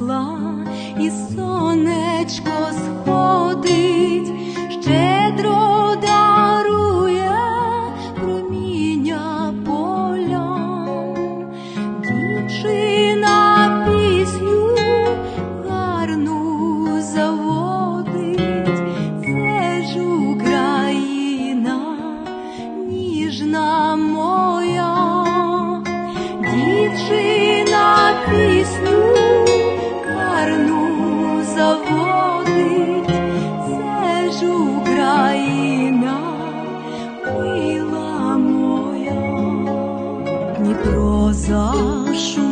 Згасла, і сонечко сходить. ходить, мила моя, Дніпро зашу.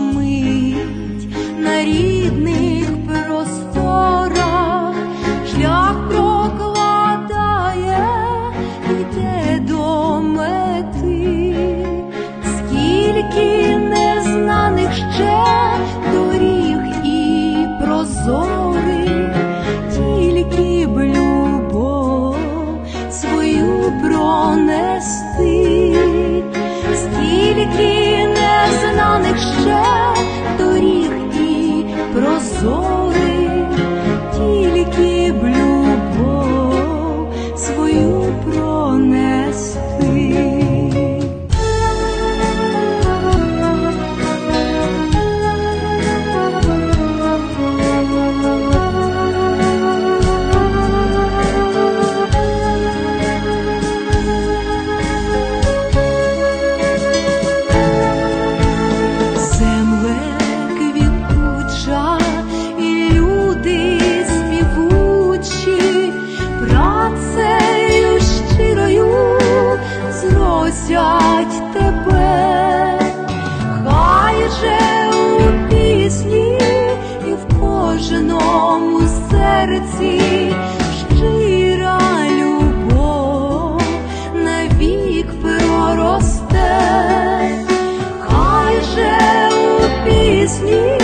понести, скільки незнаних ще доріг і прозорих. тебе, хай же у пісні і в кожному серці щира любов навік проросте, хай же у пісні.